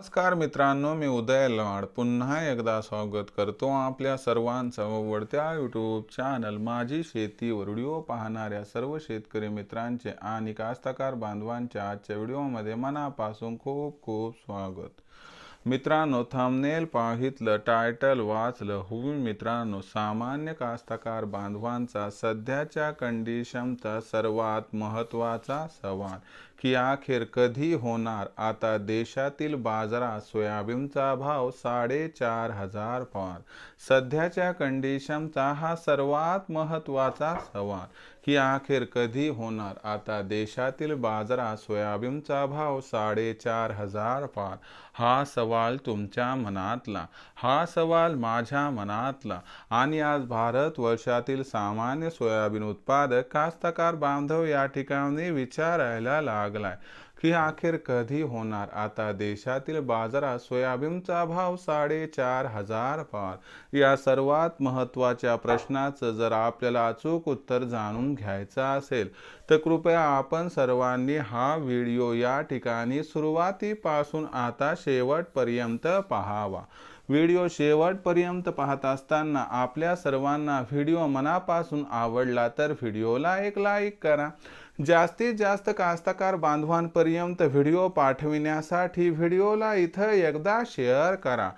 नमस्कार मित्रांनो मी उदय लाड पुन्हा एकदा स्वागत करतो आपल्या सर्वांचं आवडत्या यूट्यूब चॅनल माझी शेतीवर व्हिडिओ पाहणाऱ्या सर्व शेतकरी मित्रांचे आणि कास्तकार बांधवांच्या आजच्या व्हिडिओमध्ये मनापासून खूप खूप स्वागत. मित्रांनो थंबनेल पाहितलं टायटल वाचलं होऊन मित्रांनो सामान्य कास्तकार बांधवांचा सध्याच्या कंडिशनचा सर्वात महत्त्वाचा सवाल. की अखेर कधी होणार? आता देशातील बाजारात सोयाबीनचा भाव साडेचार हजार पार सध्याच्या कंडिशनचा हा सर्वात महत्त्वाचा सवाल. की अखेर कधी होणार? आता देशातील बाजारात सोयाबीनचा भाव साडेचार हजार पार हा सवाल तुमच्या मनातला. हा सवाल माझ्या मनातला. आणि आज भारत वर्षातील सामान्य सोयाबीन उत्पादक कास्तकार बांधव या ठिकाणी विचारायला लागलाय. की अखेर कधी होणार? आता देशातील बाजारात सोयाबीनचा भाव साडेचार हजार पार. या सर्वात महत्त्वाच्या प्रश्नाचं जर आपल्याला अचूक उत्तर जाणून घ्यायचं असेल तर कृपया आपण सर्वांनी हा व्हिडिओ या ठिकाणी सुरुवातीपासून आता शेवटपर्यंत पाहावा. व्हिडिओ शेवटपर्यंत पाहत असताना आपल्या सर्वांना व्हिडिओ मनापासून आवडला तर व्हिडिओला एक लाईक करा. जास्तीत जास्त कास्तकार बांधवांपर्यंत व्हिडिओ पाठविण्यासाठी व्हिडिओला इथं एकदा शेअर करा.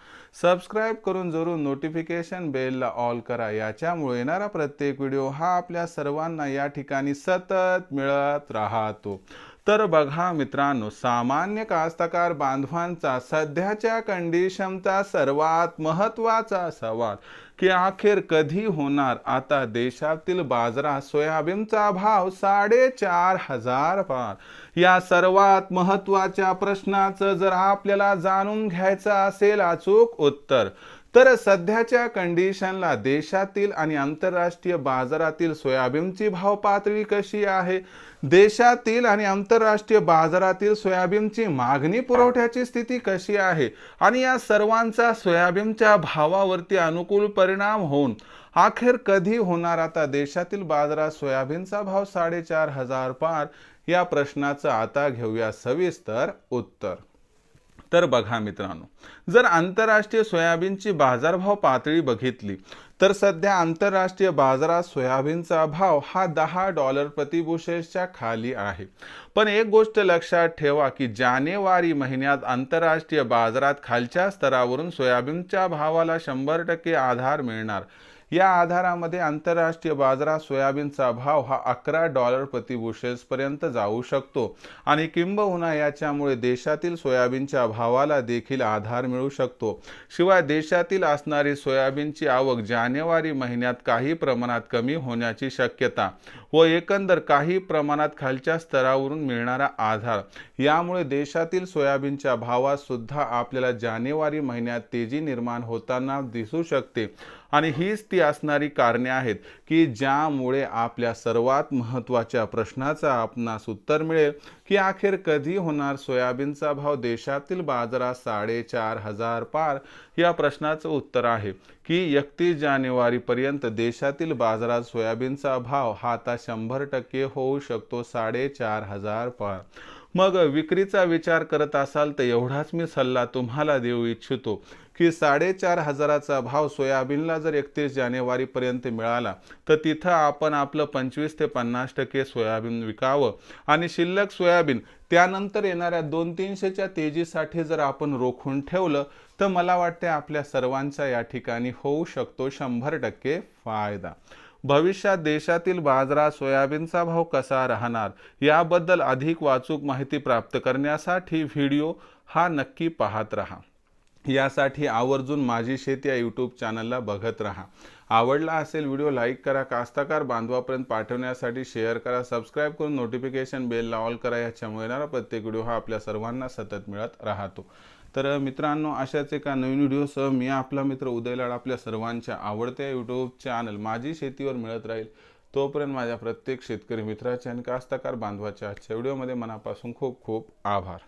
सबस्क्राईब करून जरूर नोटिफिकेशन बेलला ऑल करा. याच्यामुळे येणारा प्रत्येक व्हिडिओ हा आपल्या सर्वांना या ठिकाणी सतत मिळत राहतो. तर बघा मित्रांनो सामान्य कास्तकार बांधवांचा सध्याच्या कंडिशनचा सर्वात महत्त्वाचा सवाल की अखेर कधी होणार? आता देशातील बाजारात सोयाबीनचा भाव साडेचार हजार पार. या सर्वात महत्त्वाच्या प्रश्नाचं जर आपल्याला जाणून घ्यायचं असेल अचूक उत्तर तर सध्याच्या कंडिशनला देशातील आणि आंतरराष्ट्रीय बाजारातील सोयाबीनची भाव पातळी कशी आहे? देशातील आणि आंतरराष्ट्रीय बाजारातील सोयाबीनची मागणी पुरवठ्याची स्थिती कशी आहे? आणि या सर्वांचा सोयाबीनच्या भावावरती अनुकूल परिणाम होऊन अखेर कधी होणार? आता देशातील बाजारात सोयाबीनचा भाव साडेचार हजार पार या प्रश्नाचं आता घेऊया सविस्तर उत्तर. तर बघा मित्रांनो जर आंतरराष्ट्रीय सोयाबीनची बाजारभाव पातळी बघितली तर सध्या आंतरराष्ट्रीय बाजारात सोयाबीनचा भाव हा दहा डॉलर प्रतिबुशेसच्या खाली आहे. पण एक गोष्ट लक्षात ठेवा की जानेवारी महिन्यात आंतरराष्ट्रीय बाजारात खालच्या स्तरावरून सोयाबीनच्या भावाला शंभर टक्के आधार मिळणार. या आधारामध्ये आंतरराष्ट्रीय बाजारात सोयाबीनचा भाव हा अकरा डॉलर प्रतिबुशेल्सपर्यंत जाऊ शकतो. आणि किंबहुना याच्यामुळे देशातील सोयाबीनच्या भावाला देखील आधार मिळू शकतो. शिवाय देशातील असणारी सोयाबीनची आवक जानेवारी महिन्यात काही प्रमाणात कमी होण्याची शक्यता व एकंदर काही प्रमाणात खालच्या स्तरावरून मिळणारा आधार. यामुळे देशातील सोयाबीनच्या भावात सुद्धा आपल्याला जानेवारी महिन्यात तेजी निर्माण होताना दिसू शकते. आणि हीच ती असणारी कारणे आहेत की ज्यामुळे आपल्या सर्वात महत्त्वाच्या प्रश्नाचं आपणास उत्तर मिळेल की अखेर कधी होणार सोयाबीनचा भाव देशातील बाजारात साडेचार हजार पार? या प्रश्नाचं उत्तर आहे की एकतीस जानेवारीपर्यंत देशातील बाजारात सोयाबीनचा भाव हा आता शंभर टक्के होऊ शकतो साडेचार हजार पार. मग विक्रीचा विचार करत असाल तर एवढाच मी सल्ला तुम्हाला देऊ इच्छितो की साडेचार हजाराचा भाव सोयाबीनला जर एकतीस जानेवारीपर्यंत मिळाला तर तिथं आपण आपलं पंचवीस ते पन्नास टक्के सोयाबीन विकावं. आणि शिल्लक सोयाबीन त्यानंतर येणाऱ्या दोन तीनशेच्या तेजीसाठी जर आपण रोखून ठेवलं तर मला वाटते आपल्या सर्वांचा या ठिकाणी होऊ शकतो शंभर टक्के फायदा. भविष्यात देशातील बाजरा सोयाबीनचा भाव कसा राहणार? याबद्दल अधिक वाचूक माहिती प्राप्त करण्यासाठी व्हिडिओ हा नक्की पाहत राहा. यासाठी आवर्जून माझी शेती या यूट्यूब चॅनलला बघत राहा. आवडला असेल व्हिडिओ लाईक करा कास्तकार बांधवापर्यंत पाठवण्यासाठी शेअर करा सबस्क्राईब करून नोटिफिकेशन बेलला ऑल करा याच्यामुळे येणारा प्रत्येक व्हिडिओ हा आपल्या सर्वांना सतत मिळत राहतो. तर मित्रांनो अशाच एका नवीन व्हिडिओसह मी आपला मित्र उदयलाड आपल्या सर्वांच्या आवडत्या यूट्यूब चॅनल माझी शेतीवर मिळत राहील तोपर्यंत माझ्या प्रत्येक शेतकरी मित्राच्या आणि कास्ताकार बांधवाच्या आजच्या व्हिडिओमध्ये मनापासून खूप खूप आभार.